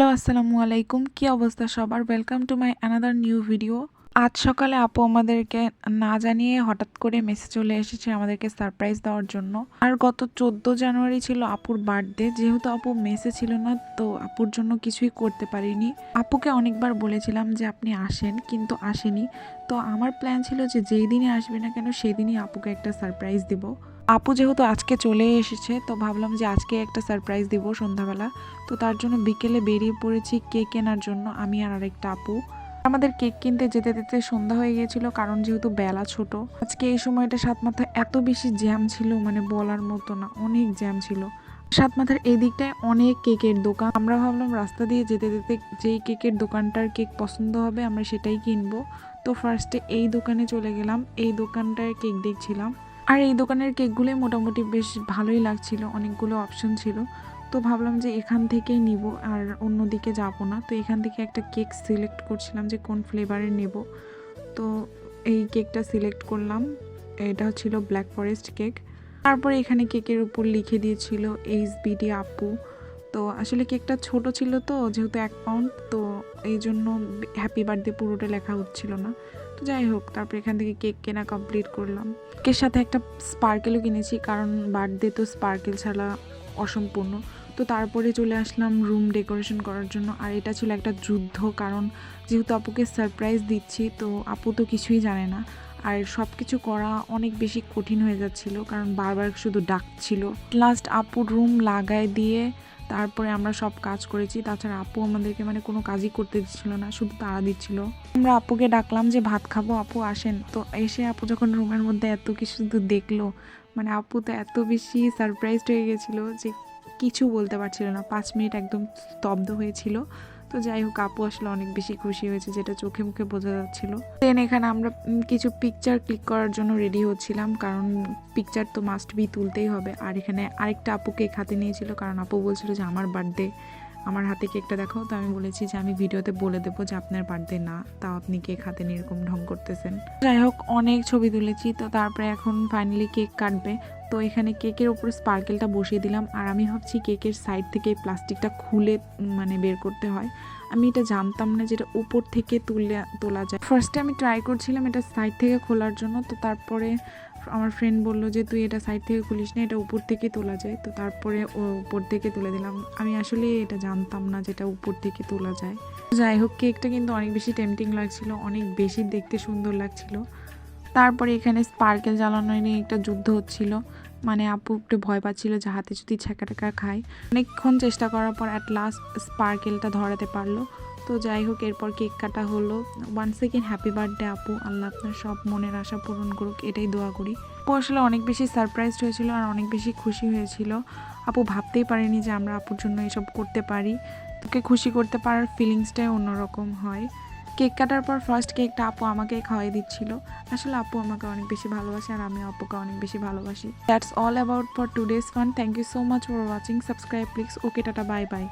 Hello, আসসালামু আলাইকুম। কি অবস্থা সবার? Welcome to my another new video আজ সকালে আপু আমাদেরকে না জানিয়ে হঠাৎ করে মেসেজ চলে এসেছে আমাদেরকে সারপ্রাইজ দেওয়ার জন্য। আর গত চোদ্দ জানুয়ারি ছিল আপুর বার্থডে যেহেতু আপু মেসে ছিল না, তো আপুর জন্য কিছুই করতে পারিনি। আপুকে অনেকবার বলেছিলাম যে আপনি আসেন, কিন্তু আসেনি। তো আমার প্ল্যান ছিল যে যেই দিনই আসবে না কেন সেই দিনই আপুকে একটা সারপ্রাইজ দিব। আপু যেহেতু আজকে চলে এসেছে, তো ভাবলাম যে আজকে একটা সারপ্রাইজ দিব সন্ধ্যাবেলা। তো তার জন্য বিকেলে বেরিয়ে পড়েছি কেক কেনার জন্য, আমি আর আরেকটা আপু। আমাদের কেক কিনতে যেতে যেতে সন্ধ্যা হয়ে গিয়েছিল কারণ যেহেতু বেলা ছোট। আজকে এই সময়টা সাত মাথায় এত বেশি জ্যাম ছিল মানে বলার মতো না, অনেক জ্যাম ছিল। সাত মাথার এই দিকটায় অনেক কেকের দোকান। আমরা ভাবলাম রাস্তা দিয়ে যেতে যেতে যেই কেকের দোকানটার কেক পছন্দ হবে, আমরা সেটাই কিনবো। তো ফার্স্টে এই দোকানে চলে গেলাম, এই দোকানটায় কেক দেখছিলাম। আর এই দোকানের কেকগুলোই মোটামুটি বেশ ভালোই লাগছিল, অনেকগুলো অপশন ছিল। তো ভাবলাম যে এখান থেকেই নিব আর অন্যদিকে যাব না। তো এখান থেকে একটা কেক সিলেক্ট করছিলাম যে কোন ফ্লেভারের নেব। তো এই কেকটা সিলেক্ট করলাম। এটা ছিল ব্ল্যাক ফরেস্ট কেক তারপরে এখানে কেকের উপর লিখে দিয়েছিল এইচ বিডি আপু। তো আসলে কেকটা ছোট ছিল তো, যেহেতু এক পাউন্ড, তো এই জন্য হ্যাপি বার্থডে পুরোটা লেখা হচ্ছিল না। তো যাই হোক, তারপর এখান থেকে কেক কেনা কমপ্লিট করলাম। কেকের সাথে একটা স্পার্কেলও কিনেছি, কারণ বার্থডে তো স্পার্কেল ছাড়া অসম্পূর্ণ। তো তারপরে চলে আসলাম রুম ডেকোরেশন করার জন্য, আর এটা ছিল একটা যুদ্ধ, কারণ যেহেতু আপুকে সারপ্রাইজ দিচ্ছি, তো আপু তো কিছুই জানে না। আর সব কিছু করা অনেক বেশি কঠিন হয়ে যাচ্ছিল, কারণ বারবার শুধু ডাকছিল লাস্ট আপুর রুম লাগাই দিয়ে তারপরে আমরা সব কাজ করেছি। তাছাড়া আপু আমাদেরকে মানে কোনো কাজই করতে দিচ্ছিল না, শুধু তাড়া দিচ্ছিল। আমরা আপুকে ডাকলাম যে, ভাত খাব, আপু আসেন। তো এসে আপু যখন রুমের মধ্যে এত কিছু শুধু দেখল মানে আপু তো এত বেশি সারপ্রাইজড হয়ে গেছিল যে, কিছু বলতে পারছিল না। পাঁচ মিনিট একদম স্তব্ধ হয়েছিল। তো যাই হোক, আপু আসলে অনেক বেশি খুশি হয়েছে যেটা চোখে মুখে বোঝা যাচ্ছিল। দেন এখানে আমরা কিছু পিকচার ক্লিক করার জন্য রেডি হচ্ছিলাম, কারণ পিকচার তো মাস্ট বি তুলতেই হবে। আর এখানে আরেকটা আপু কেক হাতে নিয়েছিল, কারণ আপু বলছিল যে, আমার বার্থডে আমার হাতে কেকটা দেখাও তো আমি বলেছি যে, আমি ভিডিওতে বলে দেবো যে, আপনার বার্থডে না, তাও আপনি কেক হাতে নিয়ে এরকম ঢং করতেছেন? যাই হোক, অনেক ছবি তুলেছি, তো তারপরে এখন ফাইনালি কেক কাটবে। তো এখানে কেকের উপর স্পার্কেলটা বসিয়ে দিলাম। আর আমি ভাবছি কেকের সাইড থেকে এই প্লাস্টিকটা খুলে মানে বের করতে হয়। আমি এটা জানতাম না যেটা উপর থেকে তুলে, তোলা যায়। ফার্স্টে আমি ট্রাই করছিলাম এটা সাইড থেকে খোলার জন্য। তো তারপরে আমার ফ্রেন্ড বলল যে, তুই এটা সাইড থেকে খুলিস না, এটা উপর থেকে তোলা যায়। তো তারপরে ও উপর থেকে তুলে দিলাম। আমি আসলে এটা জানতাম না যেটা উপর থেকে তোলা যায়। যাই হোক, কেকটা কিন্তু অনেক বেশি টেম্পটিং লাগছিল, অনেক বেশি দেখতে সুন্দর লাগছিল। তারপরে এখানে স্পার্কেল জ্বালানো নিয়ে একটা যুদ্ধ হচ্ছিল। মানে আপু একটু ভয় পাচ্ছিল যে হাতে যদি ছ্যাঁকা টাকা খায়। অনেকক্ষণ চেষ্টা করার পর অ্যাট লাস্ট স্পার্কেলটা ধরাতে পারল। তো যাই হোক, এরপর কেক কাটা হলো। ওয়ান সেকেন্ড হ্যাপি বার্থডে আপু। আল্লাহ আপনার সব মনের আশা পূরণ করুক, এটাই দোয়া করি। আপু আসলে অনেক বেশি সারপ্রাইজড হয়েছিল আর অনেক বেশি খুশি হয়েছিল। আপু ভাবতেই পারিনি যে আমরা আপুর জন্য এসব করতে পারি। তোকে খুশি করতে পারার ফিলিংসটাই অন্যরকম হয়। কেক কাটার পর ফার্স্ট কেকটা আপু আমাকে খাওয়াই দিচ্ছিল। আসলে আপু আমাকে অনেক বেশি ভালোবাসে আর আমি আপুকে অনেক বেশি ভালোবাসি। That's all about for today's fun thank you so much for watching subscribe please okay tata bye bye